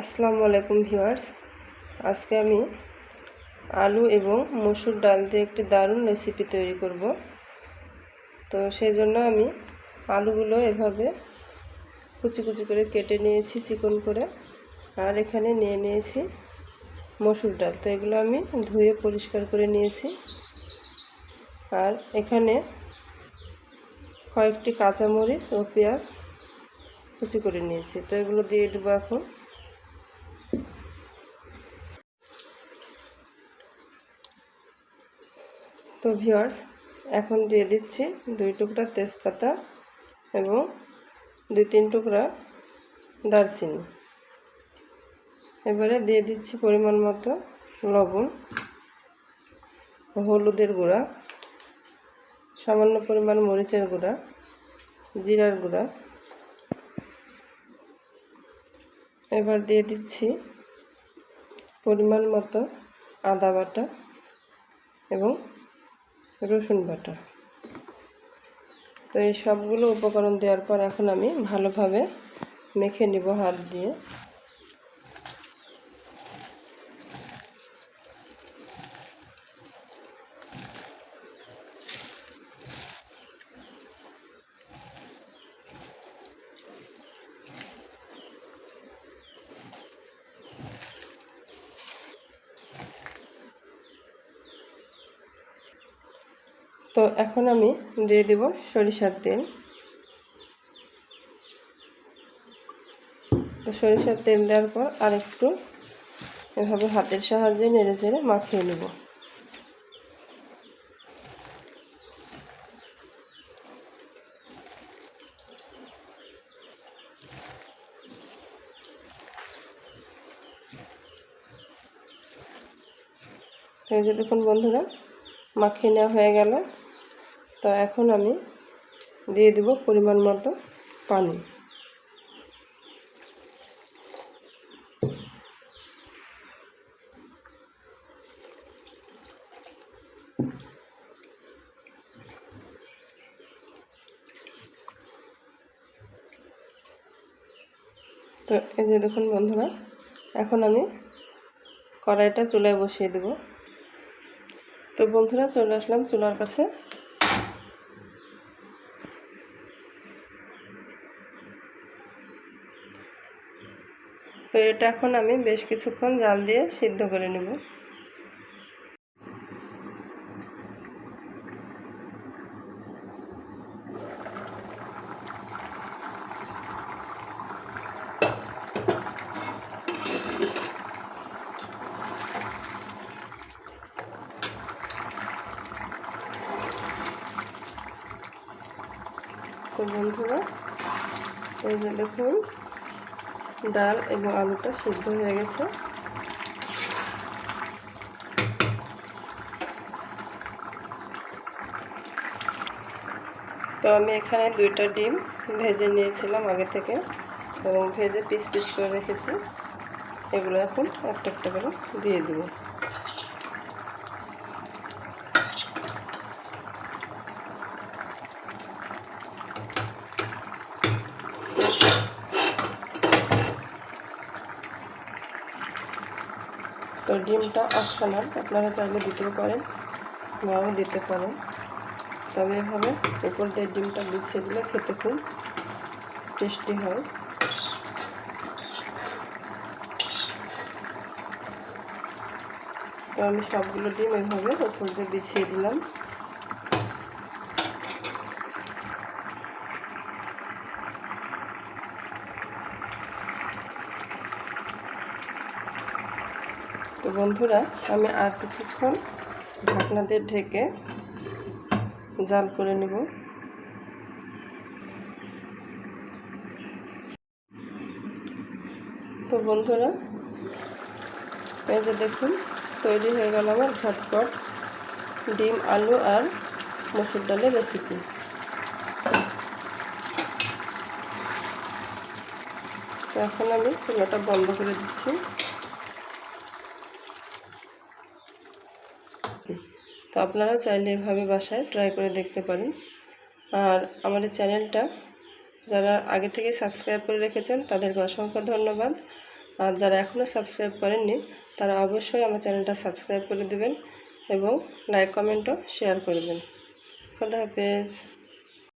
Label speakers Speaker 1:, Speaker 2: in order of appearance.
Speaker 1: আসসালামু আলাইকুম ভিউয়ার্স। আজকে আমি আলু এবং মসুর ডাল দিয়ে একটি দারুণ রেসিপি তৈরি করব। তো সেই জন্য আমি আলুগুলো এভাবে কুচি কুচি করে কেটে নিয়েছি, চিকন করে। আর এখানে নিয়ে নিয়েছি মসুর ডাল। তো এগুলো আমি ধুয়ে পরিষ্কার করে নিয়েছি। আর এখানে কয়েকটি কাঁচামরিচ ও পেঁয়াজ কুচি করে নিয়েছি। তো এগুলো দিয়ে দেবো এখন। তো ভিওয়ার্স এখন দিয়ে দিচ্ছি দুই টুকরা তেজপাতা এবং দুই তিন টুকরা দারচিনি। এবারে দিয়ে দিচ্ছি পরিমাণ মতো লবণ, হলুদের গুঁড়া, সামান্য পরিমাণ মরিচের গুঁড়া, জিরার গুঁড়া। এবার দিয়ে দিচ্ছি পরিমাণ মতো আদা বাটা এবং রসুন বাটা। তো এই সবগুলো উপকরণ দেওয়ার পর এখন আমি ভালোভাবে মেখে নিব হাত দিয়ে। তো এখন আমি দিয়ে দেব সরিষার তেল। তো সরিষার তেল দেওয়ার পর আরেকটু এভাবে হাতের সাহায্যে নেড়ে চেড়ে মাখিয়ে নেব। এই যে দেখুন বন্ধুরা, মাখিয়ে নেওয়া হয়ে গেল। তো এখন আমি দিয়ে দেব পরিমাণ মতো পানি। তো এই যে দেখুন বন্ধুরা, এখন আমি কড়াইটা চুলায় বসিয়ে দেবো। তো বন্ধুরা চলে আসলাম চুলার কাছে। তো এটা এখন আমি বেশ কিছুক্ষণ জাল দিয়ে সিদ্ধ করে নেব। তো বন্ধুরা, এই যে দেখুন ডাল এবং আলুটা সিদ্ধ হয়ে গেছে। তো আমি এখানে দুইটা ডিম ভেজে নিয়েছিলাম আগে থেকে এবং ভেজে পিস পিস করে রেখেছি। এগুলো এখন একটা একটা করে দিয়ে দেবো। তো ডিমটা অপশনাল আপনারা চাইলে দিতেও পারেন নাও দিতে পারেন। তবে এভাবে উপর দিয়ে ডিমটা বিছিয়ে দিলে খেতে খুব টেস্টি হয়। তো আমি সবগুলো ডিম এভাবে উপর দিয়ে বিছিয়ে দিলাম। তো বন্ধুরা, আমি আর কিছুক্ষণ ঢাকনা ঢেকে জাল করে নেব। তো বন্ধুরা, এই যে দেখুন, তৈরি হয়ে গেল আমার ঝটপট ডিম, আলু আর মসুর ডালের রেসিপি এখন আমি চুলাটা বন্ধ করে দিচ্ছি। তো আপনারা চাইলে এভাবে বাসায় ট্রাই করে দেখতে পারেন। আর আমাদের চ্যানেলটা যারা আগে থেকে সাবস্ক্রাইব করে রেখেছেন, তাদেরকে অসংখ্য ধন্যবাদ। আর যারা এখনও সাবস্ক্রাইব করেননি, তারা অবশ্যই আমার চ্যানেলটা সাবস্ক্রাইব করে দেবেন এবং লাইক কমেন্টও শেয়ার করবেন খোদা হাফেজ।